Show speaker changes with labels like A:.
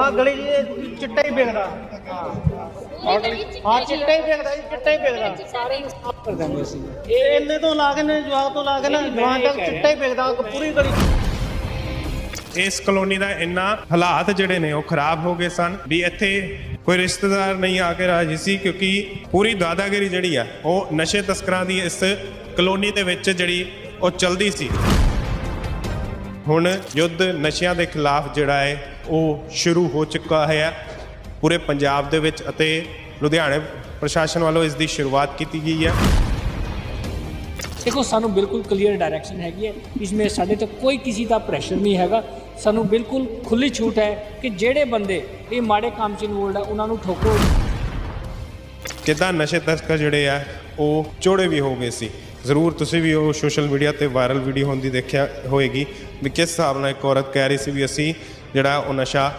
A: ਆ ਗਲੀ ਜੀ ਚਿੱਟਾ ਹੀ ਵੇਚਦਾ ਹਾਂ। ਚਿੱਟਾ ਹੀ ਵੇਚਦਾ ਜੀ ਚਿੱਟਾ ਹੀ ਵੇਚਦਾ
B: ਸਾਰੇ ਨੂੰ ਸਾਫ਼ ਕਰ ਦਾਂਗੇ ਅਸੀਂ
A: ਇਹ ਇੰਨੇ ਤੋਂ ਲਾ ਕੇ ਨੇ ਜਵਾਬ ਤੋਂ ਲਾ ਕੇ ਨਾ ਜਵਾਨ ਤੱਕ ਚਿੱਟਾ ਹੀ ਵੇਚਦਾ ਪੂਰੀ ਗਲੀ।
C: ਇਸ ਕਲੋਨੀ ਦਾ ਇੰਨਾ ਹਾਲਾਤ ਜਿਹੜੇ ਨੇ ਉਹ ਖਰਾਬ ਹੋ ਗਏ ਸਨ ਵੀ ਇੱਥੇ ਕੋਈ ਰਿਸ਼ਤੇਦਾਰ ਨਹੀਂ ਆ ਕੇ ਰਾਜੀ ਸੀ ਕਿਉਂਕਿ ਪੂਰੀ ਦਾਦਾਗਿਰੀ ਜਿਹੜੀ ਆ ਉਹ ਨਸ਼ੇ ਤਸਕਰਾਂ ਦੀ ਇਸ ਕਲੋਨੀ ਦੇ ਵਿੱਚ ਜਿਹੜੀ ਉਹ ਚਲਦੀ ਸੀ। ਹੁਣ ਯੁੱਧ ਨਸ਼ਿਆਂ ਦੇ ਖਿਲਾਫ ਜਿਹੜਾ ਹੈ ਉਹ ਸ਼ੁਰੂ ਹੋ ਚੁੱਕਾ ਹੈ ਪੂਰੇ ਪੰਜਾਬ ਦੇ ਵਿੱਚ ਅਤੇ ਲੁਧਿਆਣੇ ਪ੍ਰਸ਼ਾਸਨ ਵੱਲੋਂ ਇਸ ਦੀ ਸ਼ੁਰੂਆਤ ਕੀਤੀ ਗਈ ਹੈ।
B: ਦੇਖੋ ਸਾਨੂੰ ਬਿਲਕੁਲ ਕਲੀਅਰ ਡਾਇਰੈਕਸ਼ਨ ਹੈਗੀ ਹੈ। ਇਸਮੇ ਸਾਡੇ ਤੇ ਕੋਈ ਕਿਸੇ ਦਾ ਪ੍ਰੈਸ਼ਰ ਨਹੀਂ ਹੈਗਾ। ਸਾਨੂੰ ਬਿਲਕੁਲ ਖੁੱਲੀ ਛੂਟ ਹੈ ਕਿ ਜਿਹੜੇ ਬੰਦੇ ਇਹ ਮਾੜੇ ਕੰਮ 'ਚ ਇਨਵੋਲਡ ਹੈ ਉਹਨਾਂ ਨੂੰ ਠੋਕੋ।
C: ਕਿੱਦਾਂ ਨਸ਼ੇ ਤਸਕਰ ਜਿਹੜੇ ਆ ਉਹ ਚੋੜੇ ਵੀ ਹੋ ਗਏ ਸੀ। ਜ਼ਰੂਰ ਤੁਸੀਂ ਵੀ ਉਹ ਸੋਸ਼ਲ ਮੀਡੀਆ ਤੇ ਵਾਇਰਲ ਵੀਡੀਓ ਹੁੰਦੀ ਦੇਖਿਆ ਹੋਏਗੀ ਵੀ ਕਿਸ ਹਿਸਾਬ ਨਾਲ ਇੱਕ ਔਰਤ ਕਹਿ ਰਹੀ ਸੀ ਵੀ ਅਸੀਂ ਜਿਹੜਾ ਉਹ ਨਸ਼ਾ